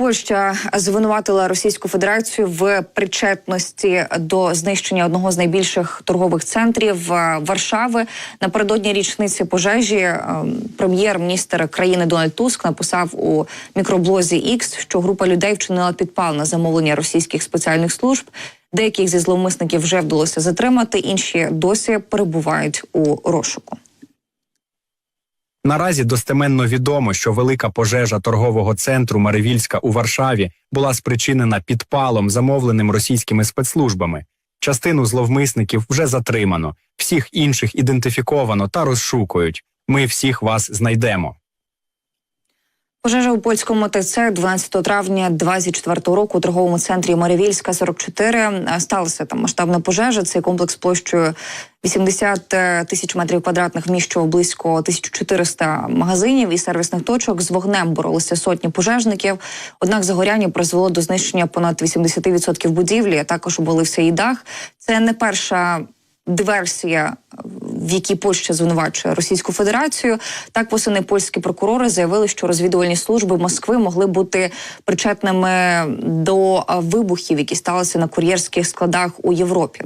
Польща звинуватила Російську Федерацію в причетності до знищення одного з найбільших торгових центрів е, Варшави. Напередодні річниці пожежі е, прем'єр-міністр країни Дональд Туск написав у мікроблозі X, що група людей вчинила підпал на замовлення російських спеціальних служб. Деяких зі зловмисників вже вдалося затримати, інші досі перебувають у розшуку. Наразі достеменно відомо, що велика пожежа торгового центру Маревільська у Варшаві була спричинена підпалом, замовленим російськими спецслужбами. Частину зловмисників вже затримано, всіх інших ідентифіковано та розшукують. Ми всіх вас знайдемо. Пожежа у польському ТЦ 12 травня 24 року у торговому центрі Марівільська 44 сталася там масштабна пожежа. Цей комплекс площею 80 тисяч метрів квадратних вміщував близько 1400 магазинів і сервісних точок. З вогнем боролися сотні пожежників. Однак загоряння призвело до знищення понад 80% будівлі. Також обвалився і дах. Це не перша диверсія, в якій Польща звинувачує Російську Федерацію. Так восени польські прокурори заявили, що розвідувальні служби Москви могли бути причетними до вибухів, які сталися на кур'єрських складах у Європі.